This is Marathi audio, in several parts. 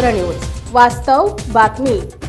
भूमिपुत्र न्यूज. वास्तव बातमी.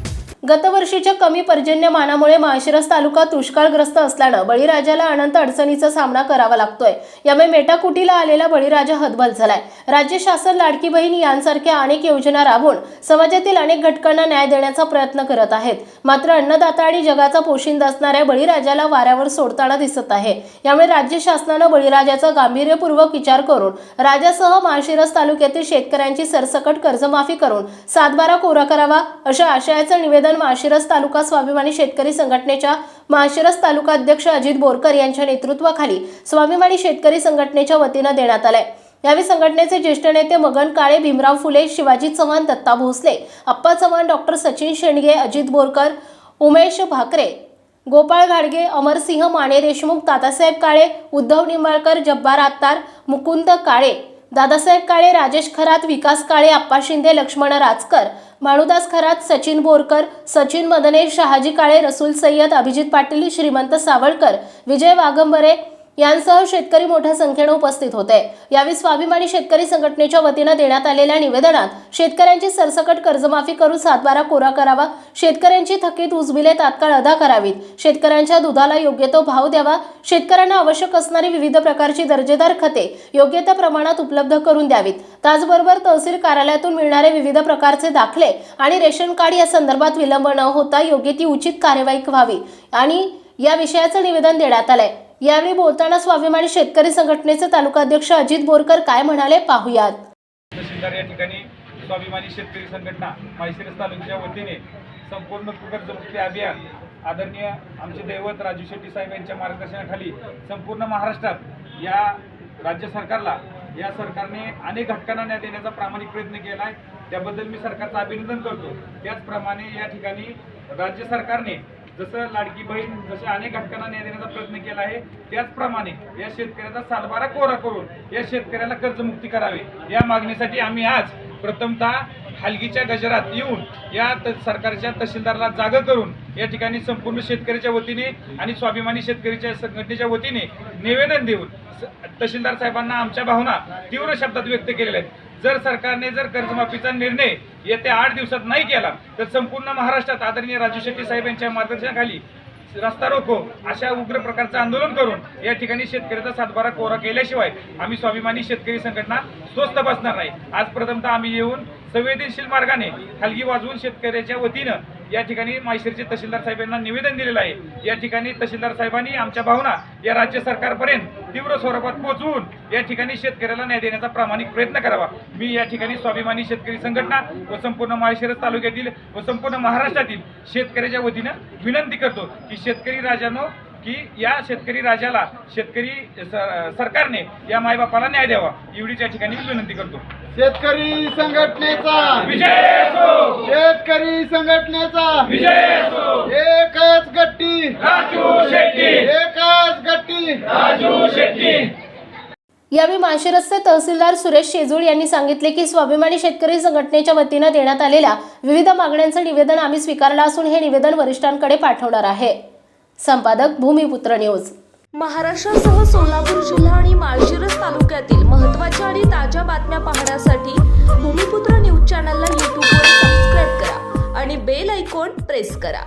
गतवर्षीच्या कमी पर्जन्यमानामुळे माळशिरस तालुका दुष्काळग्रस्त असल्यानं बळीराजाला अनंत अडचणीचा सामना करावा लागतोय. यामुळे मेटाकुटीला आलेला बळीराजा हतबल झालाय. राज्य शासन लाडकी बहीण यांसारख्या अनेक योजना राबवून समाजातील अनेक घटकांना न्याय देण्याचा प्रयत्न करत आहेत. मात्र अन्नदाता आणि जगाचा पोशिंदा असणाऱ्या बळीराजाला वाऱ्यावर सोडताना दिसत आहे. यामुळे राज्य शासनानं बळीराजाचा गांभीर्यपूर्वक विचार करून राजासह माळशिरस तालुक्यातील शेतकऱ्यांची सरसकट कर्जमाफी करून सातबारा कोरा करावा अशा आशयाचं निवेदन माळशिरस तालुका स्वाभिमानी शेतकरी संघटनेच्या माळशिरस तालुका अध्यक्ष अजित बोरकर यांच्या नेतृत्वाखाली स्वाभिमानी शेतकरी संघटनेच्या वतीनं देण्यात आलंय. यावेळी संघटनेचे ज्येष्ठ नेते मगन काळे भीमराव फुले शिवाजी चव्हाण दत्ता भोसले अप्पा चव्हाण डॉक्टर सचिन शेंडगे अजित बोरकर उमेश भाकरे गोपाळ घाडगे अमरसिंह माने देशमुख तातासाहेब काळे उद्धव निंबाळकर जब्बार आत्तार मुकुंद काळे दादासाहेब काळे राजेश खरात विकास काळे आप्पा शिंदे लक्ष्मण राजकर माणुदास खरात सचिन बोरकर सचिन मदने शहाजी काळे रसूल सय्यद अभिजित पाटील श्रीमंत सावळकर विजय वाघंबरे यांसह शेतकरी मोठ्या संख्येने उपस्थित होते. यावेळी स्वाभिमानी शेतकरी संघटनेच्या वतीनं देण्यात आलेल्या निवेदनात शेतकऱ्यांची सरसकट कर्जमाफी करून सातबारा कोरा करावा शेतकऱ्यांची थकीत उजबिले तात्काळ अदा करावीत शेतकऱ्यांच्या दुधाला योग्य तो भाव द्यावा शेतकऱ्यांना आवश्यक असणारी विविध प्रकारची दर्जेदार खते योग्य त्या प्रमाणात उपलब्ध करून द्यावीत. त्याचबरोबर तहसील कार्यालयातून मिळणारे विविध प्रकारचे दाखले आणि रेशन कार्ड या संदर्भात विलंब न होता योग्य ती उचित कार्यवाही व्हावी. आणि या विषयाचं निवेदन देण्यात आलंय. यावेळी बोलताना स्वाभिमानी शेतकरी संघटनेचे तालुकाध्यक्ष अजित बोरकर काय म्हणाले पाहुयात. तहसीलदार या ठिकाणी स्वाभिमानी शेतकरी संघटना माळशिरस तालुक्याच्या वतीने संपूर्ण कर्जमुक्ती अभियान आदरणीय आमचे दैवत राजू शेट्टी साहेब यांच्या मार्गदर्शनाखाली संपूर्ण महाराष्ट्रात या राज्य सरकारला या सरकारने अनेक घटकांना न्याय देण्याचा प्रामाणिक प्रयत्न केला आहे. त्याबद्दल मी सरकारचं अभिनंदन करतो. त्याचप्रमाणे या ठिकाणी राज्य सरकारने जसं लाडकी बहीण जशा अनेक घटकांना न्याय देण्याचा प्रयत्न केला आहे त्याचप्रमाणे या शेतकऱ्याचा सालबारा कोरा करून या शेतकऱ्याला कर्जमुक्ती करावी. या मागणीसाठी आम्ही आज प्रथमतः हलगीच्या गजरात येऊन या सरकारच्या तहसीलदारला जागा करून या ठिकाणी संपूर्ण शेतकऱ्याच्या वतीने आणि स्वाभिमानी शेतकरीच्या संघटनेच्या वतीने निवेदन देऊन तहसीलदार साहेबांना आमच्या भावना तीव्र शब्दात व्यक्त केलेल्या आहेत. जर सरकारने जर कर्जमाफीचा निर्णय येत्या आठ दिवसात नाही केला तर संपूर्ण महाराष्ट्रात आदरणीय राजू शेट्टी साहेब यांच्या मार्गदर्शनाखाली रस्ता रोको अशा उग्र प्रकारचं आंदोलन करून या ठिकाणी शेतकऱ्याचा सातबारा कोरा केल्याशिवाय आम्ही स्वाभिमानी शेतकरी संघटना स्वस्त बसणार नाही. आज प्रथमतः आम्ही येऊन संवेदनशील मार्गाने हलगी वाजवून शेतकऱ्याच्या वतीनं या ठिकाणी माहेरचे तहसीलदार साहेबांना निवेदन दिलेलं आहे. या ठिकाणी तहसीलदार साहेबांनी आमच्या भावना या राज्य सरकारपर्यंत तीव्र स्वरूपात पोहोचवून या ठिकाणी शेतकऱ्याला न्याय देण्याचा प्रामाणिक प्रयत्न करावा. मी या ठिकाणी स्वाभिमानी शेतकरी संघटना व संपूर्ण माळशिरस तालुक्यातील व संपूर्ण महाराष्ट्रातील शेतकऱ्याच्या वतीनं विनंती करतो की शेतकरी राजानो की या शेतकरी राजाला शेतकरी सरकारने या मायबापाला न्याय द्यावा. एवढीच या ठिकाणी मी विनंती करतो. शेतकरी संघटनेचा. विजय असो! शेतकरी संघटनेचा. विजय असो! एकच गट्टी. राजू शेट्टी! एकच गट्टी. यावेळी माळशिरसचे तहसीलदार सुरेश शेजूळ यांनी सांगितले की स्वाभिमानी शेतकरी संघटनेच्या वतीनं देण्यात आलेल्या विविध मागण्यांचं निवेदन आम्ही स्वीकारलं असून हे निवेदन वरिष्ठांकडे पाठवणार आहे. संपादक भूमिपुत्र न्यूज. महाराष्ट्रासह सोलापूर जिल्हा आणि माळशिरस तालुक्यातील महत्त्वाच्या आणि ताज्या बातम्या पाहण्यासाठी भूमिपुत्र न्यूज चॅनलला यूट्यूबवर सबस्क्राईब करा आणि बेल ऐकॉन प्रेस करा.